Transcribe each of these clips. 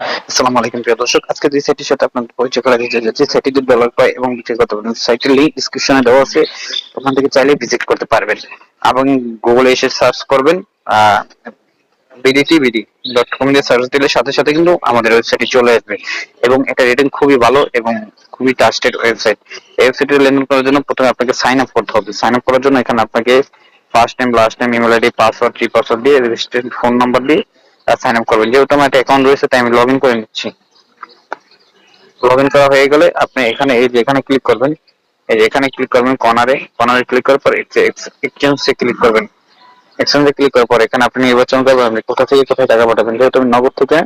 আসসালামু আলাইকুম, প্রিয় দর্শক। আজকে যে সাথে আপনাদের পরিচয় করা দিতে যাচ্ছে যদি এবং বিক্রি করতে পারেন। সাইটের লিংক ডিসক্রিপশনে দেওয়া আছে। ওখান থেকে চাইলে ভিজিট করতে পারবেন। এবং গুগলে এসে সার্চ করবেন ডট কম দিয়ে সার্চ দিলে সাথে সাথে কিন্তু আমাদের ওয়েবসাইটে চলে আসবে। এবং এটা রেটিং খুবই ভালো এবং খুবই ট্রাস্টেড ওয়েবসাইট ওয়েবসাইটে লেনদেন করার জন্য প্রথমে আপনাকে সাইন আপ করতে হবে। সাইন আপ করার জন্য এখানে আপনাকে first time last time email ID password three password দিয়ে রেজিস্ট্রেশন ফোন নাম্বার দিয়ে সাইন আপ করবেন। যেহেতু আমার একটা অ্যাকাউন্ট রয়েছে, তাই আমি লগ ইন করে নিচ্ছি। লগ ইন করা হয়ে গেলে আপনি এখানে, এই যে এখানে ক্লিক করবেন, এই যে এখানে ক্লিক করবেন কর্নারে কর্নারে ক্লিক করার পর এক্সচেঞ্জে ক্লিক করবেন। এক্সচেঞ্জে ক্লিক করার পর এখানে আপনি নির্বাচন করবেন, আপনি কোথা থেকে কোথায় টাকা পাঠাবেন। যেহেতু আমি নগদ থেকে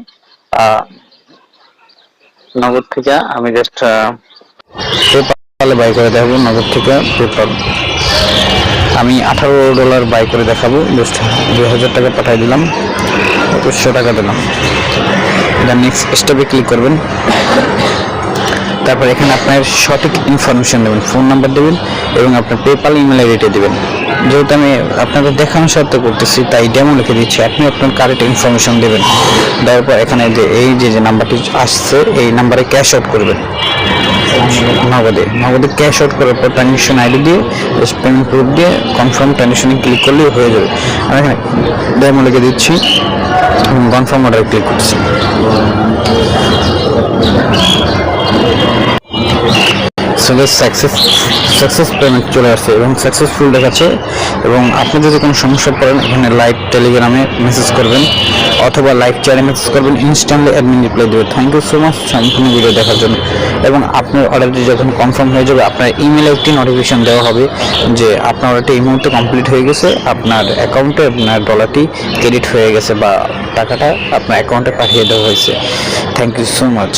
নগদ থেকে আমি জাস্ট পেপালে বাই করে দেখাবো, নগদ থেকে পেপাল আমি আঠারো ডলার বাই করে দেখাবো জাস্ট দুই হাজার টাকা পাঠাই দিলাম। একুশশো টাকা দিলাম। নেক্সট স্টেপে ক্লিক করবেন। তারপর এখানে আপনার সঠিক ইনফরমেশন দেবেন ফোন নাম্বার দেবেন এবং আপনার পেপাল ইমেল আইডিটা দেবেন। যেহেতু আমি আপনাদের দেখানোর সাথে করতেছি, তাই ডেমো লিখে দিচ্ছি। আপনি আপনার কারেক্ট ইনফরমেশন দেবেন। দেওয়ার পর এখানে যে, এই যে যে নাম্বারটি আসছে, এই নাম্বারে ক্যাশ আউট করবেন। নগদে নগদে ক্যাশ আউট করার পর ট্রানজেকশন আইডি দিয়ে পেমেন্ট প্রুফ দিয়ে কনফার্ম ট্রানজেকশনে ক্লিক করলেই হয়ে যাবে। আমি এখানে ডেমো লিখে দিচ্ছি। কনফার্ম অর্ডারে ক্লিক করছি। সাকসেস সাকসেস পেমেন্ট চলে আসছে এবং সাকসেসফুল দেখাচ্ছে এবং আপনি যদি কোনো সমস্যা পড়েন, এখানে লাইভ টেলিগ্রামে মেসেজ করবেন অথবা লাইভ চ্যাটে মেসেজ করবেন ইনস্ট্যান্টলি অ্যাডমিন রিপ্লাই দেবে। থ্যাংক ইউ সো মাচ সম্পূর্ণ ভিডিও দেখার জন্য। এবং আপনার অর্ডারটি যখন কনফার্ম হয়ে যাবে, আপনার ইমেলে একটি নোটিফিকেশন দেওয়া হবে যে আপনার অর্ডারটি এই মুহূর্তে কমপ্লিট হয়ে গেছে, আপনার অ্যাকাউন্টে আপনার ডলারটি ক্রেডিট হয়ে গেছে বা টাকাটা আপনার অ্যাকাউন্টে পাঠিয়ে দেওয়া হয়েছে। Thank you so much